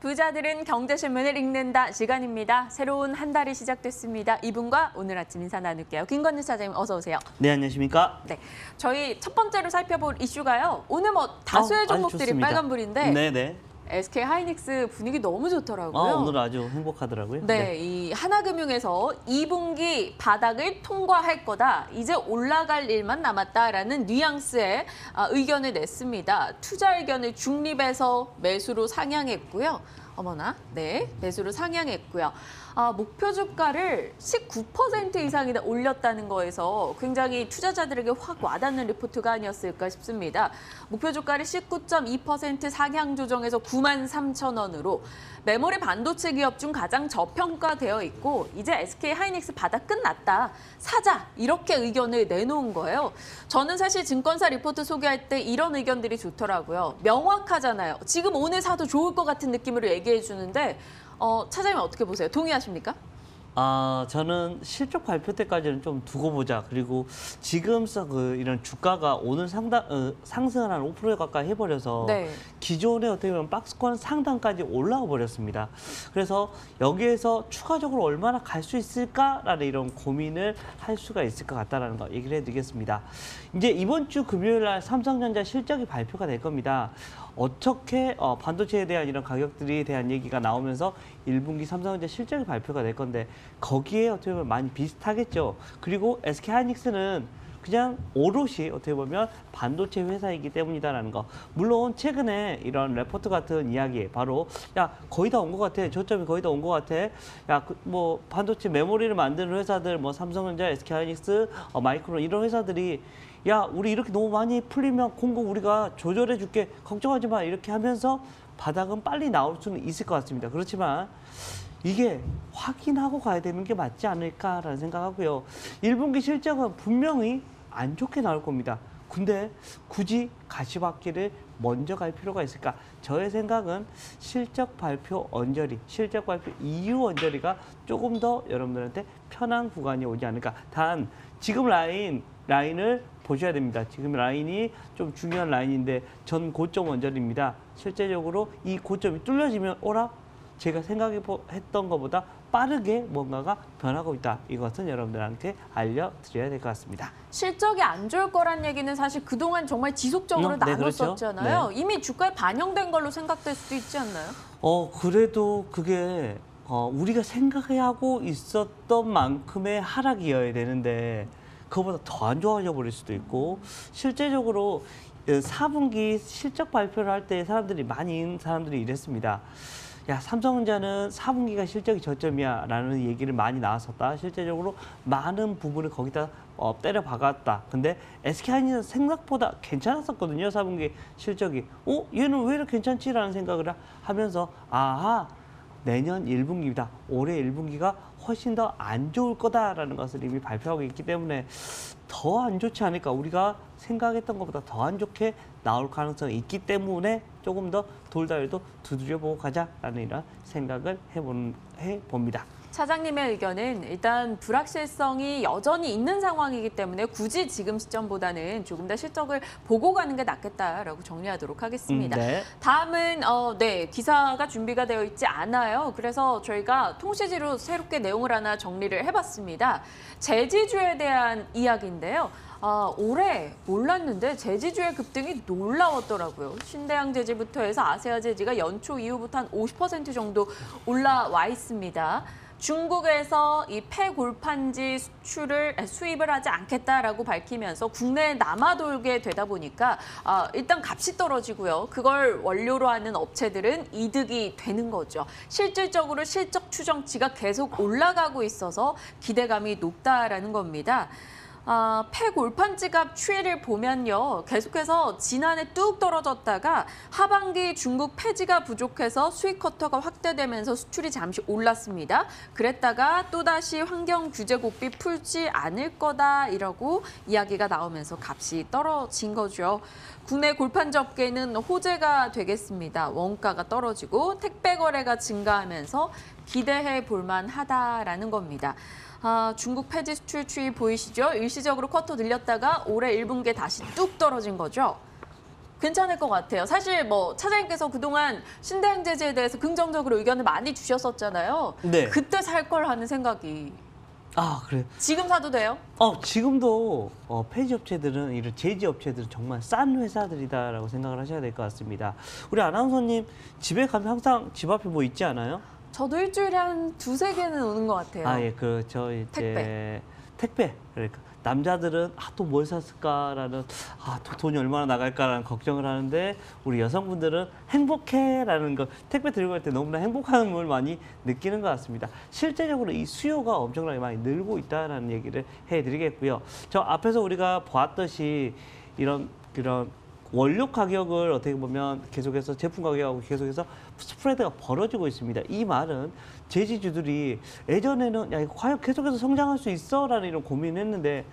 부자들은 경제신문을 읽는다 시간입니다. 새로운 한 달이 시작됐습니다. 이분과 오늘 아침 인사 나눌게요. 김건희 사장님 어서 오세요. 네, 안녕하십니까? 네, 저희 첫 번째로 살펴볼 이슈가요. 오늘 뭐 다수의 어, 종목들이. 빨간불인데 네, 네. SK 하이닉스 분위기 너무 좋더라고요. 아, 오늘 아주 행복하더라고요. 네, 이 하나금융에서 2분기 바닥을 통과할 거다. 이제 올라갈 일만 남았다라는 뉘앙스의 아, 의견을 냈습니다. 투자 의견을 중립에서 매수로 상향했고요. 어머나, 네, 매수로 상향했고요. 아, 목표 주가를 19% 이상이나 올렸다는 거에서 굉장히 투자자들에게 확 와닿는 리포트가 아니었을까 싶습니다. 목표 주가를 19.2% 상향 조정해서 9만 3천 원으로 메모리 반도체 기업 중 가장 저평가되어 있고 이제 SK 하이닉스 바닥 끝났다. 사자. 이렇게 의견을 내놓은 거예요. 저는 사실 증권사 리포트 소개할 때 이런 의견들이 좋더라고요. 명확하잖아요. 지금 오늘 사도 좋을 것 같은 느낌으로 얘기 해 주는데 어, 차장님 어떻게 보세요? 동의하십니까? 아, 저는 실적 발표 때까지는 좀 두고 보자. 그리고 지금서 그 이런 주가가 오늘 상당 어, 상승을 한 5% 가까이 해버려서 네. 기존의 어떻게 보면 박스권 상단까지 올라가 버렸습니다. 그래서 여기에서 추가적으로 얼마나 갈 수 있을까라는 이런 고민을 할 수가 있을 것 같다라는 거 얘기를 해드리겠습니다. 이제 이번 주 금요일 날 삼성전자 실적이 발표가 될 겁니다. 어떻게 어, 반도체에 대한 이런 가격들에 대한 얘기가 나오면서 1분기 삼성전자 실적이 발표가 될 건데 거기에 어떻게 보면 많이 비슷하겠죠. 그리고 SK 하이닉스는 그냥 오롯이 어떻게 보면 반도체 회사이기 때문이다라는 거. 물론 최근에 이런 레포트 같은 이야기 바로 야 거의 다 온 것 같아. 저점이 거의 다 온 것 같아. 야뭐 반도체 메모리를 만드는 회사들 뭐 삼성전자, SK하이닉스, 어, 마이크론 이런 회사들이 야 우리 이렇게 너무 많이 풀리면 공급 우리가 조절해 줄게 걱정하지 마 이렇게 하면서 바닥은 빨리 나올 수는 있을 것 같습니다. 그렇지만 이게 확인하고 가야 되는 게 맞지 않을까라는 생각하고요. 1분기 실적은 분명히 안 좋게 나올 겁니다. 근데 굳이 가시밭길을 먼저 갈 필요가 있을까? 저의 생각은 실적 발표 언저리, 실적 발표 이후 언저리가 조금 더 여러분들한테 편한 구간이 오지 않을까. 단 지금 라인 라인을 보셔야 됩니다. 지금 라인이 좀 중요한 라인인데 전 고점 언저리입니다. 실제적으로 이 고점이 뚫려지면 오라 제가 생각했던 것보다 빠르게 뭔가가 변하고 있다. 이것은 여러분들한테 알려드려야 될 것 같습니다. 실적이 안 좋을 거란 얘기는 사실 그동안 정말 지속적으로 음, 네, 그렇죠. 나눴었잖아요. 이미 주가에 반영된 걸로 생각될 수도 있지 않나요? 어 그래도 그게 어, 우리가 생각하고 있었던 만큼의 하락이어야 되는데 그거보다 더 안 좋아져 버릴 수도 있고 실제적으로 4분기 실적 발표를 할 때 사람들이 많이 사람들이 이랬습니다. 야 삼성전자는 4분기가 실적이 저점이야 라는 얘기를 많이 나왔었다. 실제적으로 많은 부분을 거기다 어, 때려 박았다. 근데 SK하이닉스 생각보다 괜찮았었거든요. 4분기 실적이. 어? 얘는 왜 이렇게 괜찮지 라는 생각을 하면서 아하 내년 1분기입니다. 올해 1분기가 훨씬 더 안 좋을 거다라는 것을 이미 발표하고 있기 때문에 더 안 좋지 않을까. 우리가 생각했던 것보다 더 안 좋게 나올 가능성이 있기 때문에 조금 더 돌다리도 두드려보고 가자라는 이런 생각을 해본, 해봅니다. 차장님의 의견은 일단 불확실성이 여전히 있는 상황이기 때문에 굳이 지금 시점보다는 조금 더 실적을 보고 가는 게 낫겠다라고 정리하도록 하겠습니다. 음, 네. 다음은 어, 네 기사가 준비가 되어 있지 않아요. 그래서 저희가 통시지로 새롭게 내용을 하나 정리를 해봤습니다. 제지주에 대한 이야기인데요. 아, 올해 몰랐는데 제지주의 급등이 놀라웠더라고요. 신대양 제지부터 해서 아세아 제지가 연초 이후부터 한 50% 정도 올라와 있습니다. 중국에서 이 폐골판지 수출을 아, 수입을 하지 않겠다라고 밝히면서 국내에 남아돌게 되다 보니까 아, 일단 값이 떨어지고요. 그걸 원료로 하는 업체들은 이득이 되는 거죠. 실질적으로 실적 추정치가 계속 올라가고 있어서 기대감이 높다라는 겁니다. 아, 폐골판 지갑 추이를 보면요. 계속해서 지난해 뚝 떨어졌다가 하반기 중국 폐지가 부족해서 수입 커터가 확대되면서 수출이 잠시 올랐습니다. 그랬다가 또다시 환경 규제 고비 풀지 않을 거다 이라고 이야기가 나오면서 값이 떨어진 거죠. 국내 골판지 업계는 호재가 되겠습니다. 원가가 떨어지고 택배 거래가 증가하면서 기대해 볼 만하다라는 겁니다. 아, 중국 폐지 수출 추이 보이시죠? 일시적으로 쿼터 늘렸다가 올해 1분기에 다시 뚝 떨어진 거죠. 괜찮을 것 같아요. 사실 뭐 차장님께서 그동안 신대항 제재에 대해서 긍정적으로 의견을 많이 주셨었잖아요. 네. 그때 살 걸 하는 생각이 아 그래. 지금 사도 돼요? 어 지금도 어, 폐지 업체들은 이런 제지 업체들은 정말 싼 회사들이다라고 생각을 하셔야 될 것 같습니다. 우리 아나운서님 집에 가면 항상 집 앞에 뭐 있지 않아요? 저도 일주일에 한 두세 개는 오는 것 같아요. 아 예, 그 저 이제 택배. 택배. 그러니까 남자들은 아 또 뭘 샀을까라는 아 또 돈이 얼마나 나갈까라는 걱정을 하는데 우리 여성분들은 행복해라는 거 택배 들고 갈 때 너무나 행복함을 많이 느끼는 것 같습니다. 실제적으로 이 수요가 엄청나게 많이 늘고 있다라는 얘기를 해드리겠고요. 저 앞에서 우리가 보았듯이 이런 그런 원료 가격을 어떻게 보면 계속해서 제품 가격하고 계속해서 스프레드가 벌어지고 있습니다. 이 말은 제지주들이 예전에는 야 이거 과연 계속해서 성장할 수 있어라는 이런 고민했는데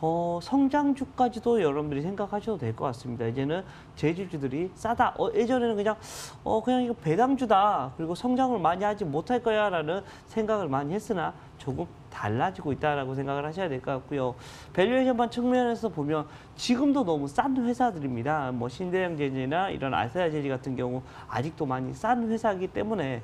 어, 성장주까지도 여러분들이 생각하셔도 될 것 같습니다. 이제는 제지주들이 싸다. 어, 예전에는 그냥 어 그냥 이거 배당주다. 그리고 성장을 많이 하지 못할 거야라는 생각을 많이 했으나 조금 달라지고 있다라고 생각을 하셔야 될 것 같고요. 밸류에이션만 측면에서 보면 지금도 너무 싼 회사들입니다. 뭐 신대영 제지나 이런 아세아 제지 같은 경우 아직도 많이 싼 회사이기 때문에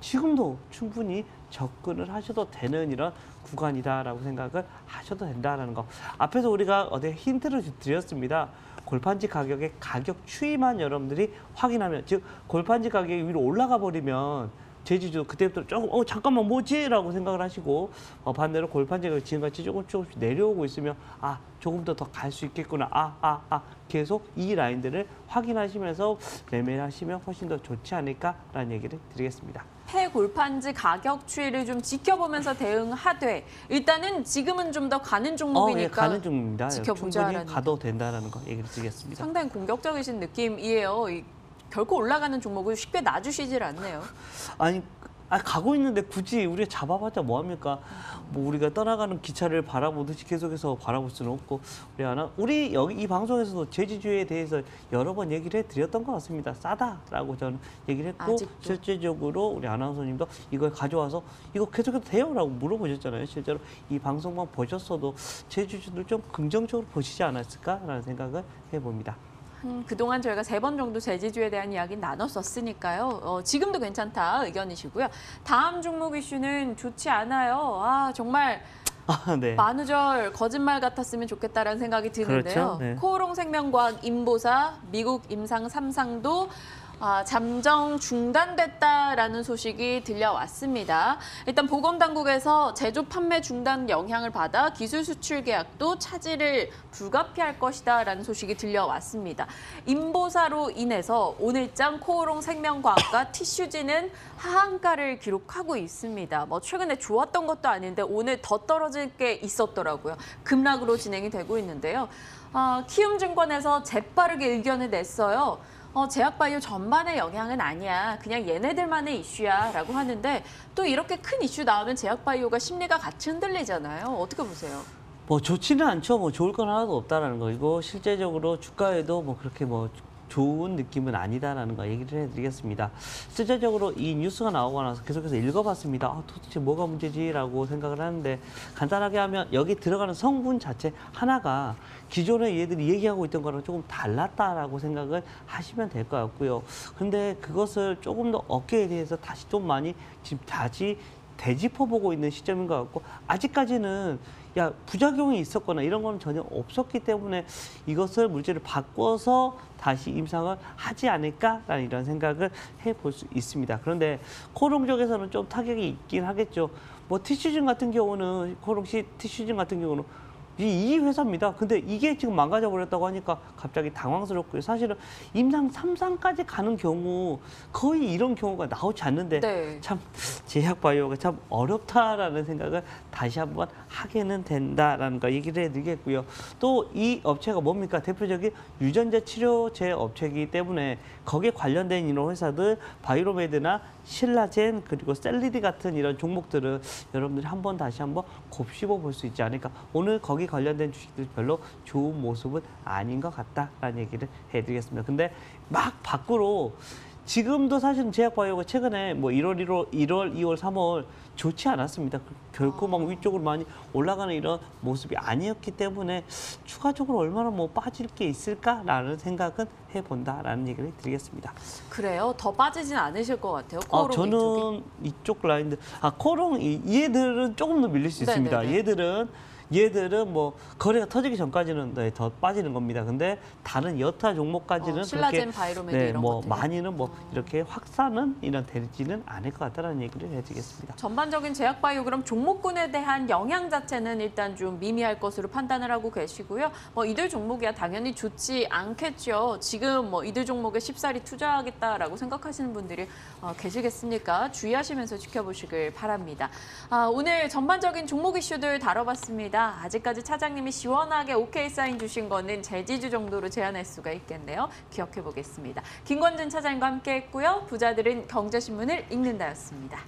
지금도 충분히 접근을 하셔도 되는 이런 구간이다라고 생각을 하셔도 된다라는 거. 앞에서 우리가 어디 힌트를 주- 드렸습니다. 골판지 가격의 가격 추이만 여러분들이 확인하면 즉 골판지 가격이 위로 올라가 버리면 제지주 그때부터 조금 어 잠깐만 뭐지라고 생각을 하시고 어, 반대로 골판지가 지금같이 조금 조금씩 내려오고 있으면 아 조금 더 더 갈 수 있겠구나 아아 아 계속 이 라인들을 확인하시면서 매매를 하시면 훨씬 더 좋지 않을까라는 얘기를 드리겠습니다. 폐 골판지 가격 추이를 좀 지켜보면서 대응하되 일단은 지금은 좀 더 가는 어, 예, 종목이니까 가는 중입니다. 지켜보자라는 가도 된다라는 거 얘기를 드리겠습니다. 상당히 공격적이신 느낌이에요. 이, 결코 올라가는 종목을 쉽게 놔주시질 않네요. 아니 아, 가고 있는데 굳이 우리가 잡아봤자 뭐합니까? 뭐 우리가 떠나가는 기차를 바라보듯이 계속해서 바라볼 수는 없고 우리 하나 우리 여기 이 방송에서도 제지주에 대해서 여러 번 얘기를 해드렸던 것 같습니다. 싸다라고 저는 얘기를 했고 아직도. 실제적으로 우리 아나운서님도 이걸 가져와서 이거 계속해서 돼요라고 물어보셨잖아요. 실제로 이 방송만 보셨어도 제주주들 좀 긍정적으로 보시지 않았을까라는 생각을 해봅니다. 음, 그동안 저희가 세 번 정도 제지주에 대한 이야기 나눴었으니까요. 어, 지금도 괜찮다 의견이시고요. 다음 종목 이슈는 좋지 않아요. 아 정말 아, 네. 만우절 거짓말 같았으면 좋겠다라는 생각이 드는데요. 그렇죠, 네. 코오롱 생명과학 임보사 미국 임상 3상도 아, 잠정 중단됐다라는 소식이 들려왔습니다. 일단 보건 당국에서 제조 판매 중단 영향을 받아 기술 수출 계약도 차질을 불가피할 것이다라는 소식이 들려왔습니다. 임보사로 인해서 오늘장 코오롱 생명과학과 티슈지는 하한가를 기록하고 있습니다. 뭐 최근에 좋았던 것도 아닌데 오늘 더 떨어질 게 있었더라고요. 급락으로 진행이 되고 있는데요. 아, 키움증권에서 재빠르게 의견을 냈어요. 어, 제약바이오 전반의 영향은 아니야. 그냥 얘네들만의 이슈야. 라고 하는데 또 이렇게 큰 이슈 나오면 제약바이오가 심리가 같이 흔들리잖아요. 어떻게 보세요? 뭐 좋지는 않죠. 뭐 좋을 건 하나도 없다라는 거. 이거 실제적으로 주가에도 뭐 그렇게 뭐 좋은 느낌은 아니다라는 거 얘기를 해드리겠습니다. 실제적으로 이 뉴스가 나오고 나서 계속해서 읽어봤습니다. 아, 도대체 뭐가 문제지라고 생각을 하는데 간단하게 하면 여기 들어가는 성분 자체 하나가 기존에 얘들이 얘기하고 있던 거랑 조금 달랐다라고 생각을 하시면 될 것 같고요. 근데 그것을 조금 더 어깨에 대해서 다시 좀 많이 지금 다시 되짚어보고 있는 시점인 것 같고 아직까지는 야 부작용이 있었거나 이런 건 전혀 없었기 때문에 이것을 물질을 바꿔서 다시 임상을 하지 않을까라는 이런 생각을 해볼 수 있습니다. 그런데 코롱 쪽에서는 좀 타격이 있긴 하겠죠. 뭐 티슈진 같은 경우는 코롱시 티슈진 같은 경우는 이, 이 회사입니다. 근데 이게 지금 망가져 버렸다고 하니까 갑자기 당황스럽고요. 사실은 임상 3상까지 가는 경우 거의 이런 경우가 나오지 않는데 네. 참 제약 바이오가 참 어렵다라는 생각을 다시 한번 하게는 된다라는 거 얘기를 해드리겠고요. 또 이 업체가 뭡니까? 대표적인 유전자 치료제 업체이기 때문에 거기에 관련된 이런 회사들 바이로메드나 신라젠 그리고 셀리디 같은 이런 종목들은 여러분들이 한번 다시 한번 곱씹어 볼 수 있지 않을까. 오늘 거기 관련된 주식들 별로 좋은 모습은 아닌 것 같다라는 얘기를 해드리겠습니다. 근데 막 밖으로 지금도 사실은 제약바이오가 최근에 뭐 1월 1월 1월 2월 3월 좋지 않았습니다. 그- 결코 막 위쪽으로 많이 올라가는 이런 모습이 아니었기 때문에 추가적으로 얼마나 뭐 빠질 게 있을까라는 생각은 해본다라는 얘기를 드리겠습니다. 그래요? 더 빠지진 않으실 것 같아요. 아, 코오롱 저는 이쪽이. 이쪽 라인들 아 코롱 이- 얘들은 조금 더 밀릴 수 있습니다. 네네네. 얘들은 얘들은 뭐 거래가 터지기 전까지는 네, 더 빠지는 겁니다. 근데 다른 여타 종목까지는 어, 신라젠 바이로메드 네, 이런 뭐 것들. 많이는 뭐 이렇게 확산은 이런 되지는 않을 것 같다는 얘기를 해드리겠습니다. 전반적인 제약바이오 그럼 종목군에 대한 영향 자체는 일단 좀 미미할 것으로 판단을 하고 계시고요. 뭐 이들 종목이야 당연히 좋지 않겠죠. 지금 뭐 이들 종목에 쉽사리 투자하겠다라고 생각하시는 분들이 어, 계시겠으니까 주의하시면서 지켜보시길 바랍니다. 아, 오늘 전반적인 종목 이슈들 다뤄봤습니다. 아직까지 차장님이 시원하게 오케이 사인 주신 거는 제지주 정도로 제한할 수가 있겠네요. 기억해 보겠습니다. 김권준 차장님과 함께했고요. 부자들은 경제신문을 읽는다였습니다.